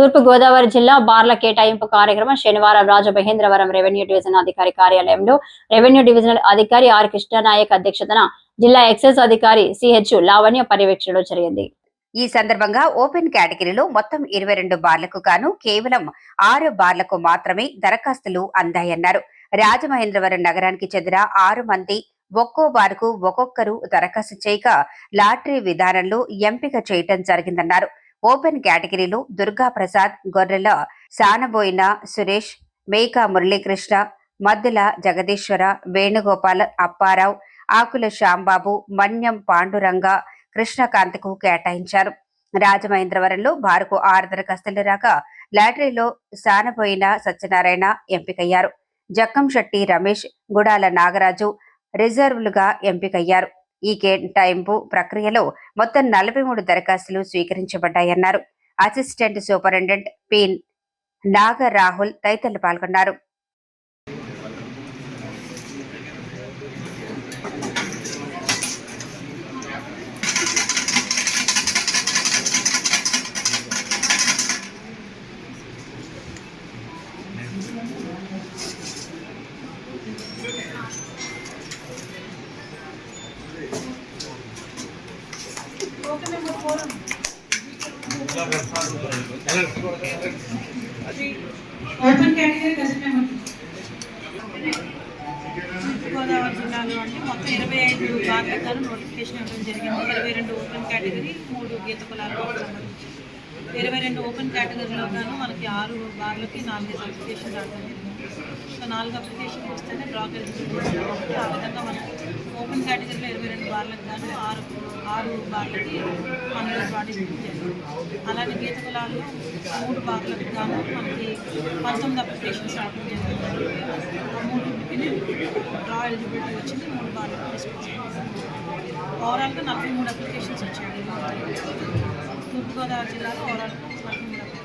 తూర్పు గోదావరి జిల్లా బార్ల కేటాయింపు కార్యక్రమం శనివారం రాజమహేంద్రవరం రెవెన్యూ డివిజన్ అధికారి కార్యాలయంలో రెవెన్యూ డివిజనల్ అధికారి ఆర్ కృష్ణనాయక్ అధ్యక్షతన జిల్లా ఎక్సైజ్ అధికారి సిహెచ్ లావణ్య పర్యవేక్షణలో జరిగింది. ఈ సందర్భంగా ఓపెన్ కేటగిరీలో మొత్తం ఇరవై రెండు బార్లకు గాను కేవలం ఆరు బార్లకు మాత్రమే దరఖాస్తులు అందాయన్నారు. రాజమహేంద్రవరం నగరానికి చెందిన ఆరు మంది ఒక్కో బార్కు ఒక్కొక్కరు దరఖాస్తు చేయక లాటరీ విధానంలో ఎంపిక చేయటం జరిగిందన్నారు. ఓపెన్ కేటగిరీలో దుర్గా ప్రసాద్ గొర్రెల సానబోయిన సురేష్ మేకా మురళీకృష్ణ మద్దుల జగదీశ్వర వేణుగోపాల్ అప్పారావు ఆకుల శ్యాంబాబు మన్యం పాండురంగ కృష్ణకాంత్కు కేటాయించారు. రాజమహేంద్రవరంలో భారకు ఆరు దరఖాస్తులు రాగా లాటరీలో సానబోయిన సత్యనారాయణ ఎంపికయ్యారు. జక్కం శెట్టి రమేష్ గుడాల నాగరాజు రిజర్వ్లుగా ఎంపికయ్యారు. ఈ కేటాయింపు ప్రక్రియలో మొత్తం నలభై మూడు దరఖాస్తులు స్వీకరించబడ్డాయన్నారు. అసిస్టెంట్ సూపరింటెండెంట్ పిన్ నాగ రాహుల్ తదితరులు పాల్గొన్నారు. Open category dozen number Godavari జిల్లాలో అంటే మొత్తం ఇరవై ఐదు బార్లకు నోటిఫికేషన్ ఇవ్వడం జరిగింది. ఇరవై రెండు ఓపెన్ కేటగిరీ మూడు గీత కులాలకు సంబంధించి ఇరవై రెండు ఓపెన్ కేటగిరీలో గాను మనకి ఆరు బార్లకి నాలుగైదు అప్లికేషన్ రావడం సో నాలుగు అప్లికేషన్ వస్తేనే డ్రా ఎలిజిబిలిటీ ఆ విధంగా మనకి ఓపెన్ కేటగిరీలో ఇరవై రెండు బార్లకు గాను ఆరు ఆరు బార్లకి మనలో పార్టిసిపేట్ జరిగింది. అలానే గీత కులాల్లో మూడు బార్లకు గాను మనకి పంతొమ్మిది అప్లికేషన్స్ రావడం జరిగింది. ఆ డ్రా ఎలిజిబిలిటీ వచ్చింది మూడు బార్లకు తీసుకొచ్చాం ఓవరాల్గా నలభై మూడు అప్లికేషన్స్ వచ్చాయి. తూర్పుగోదావరి జిల్లాలో ఓవరాల్గా నలభై మూడు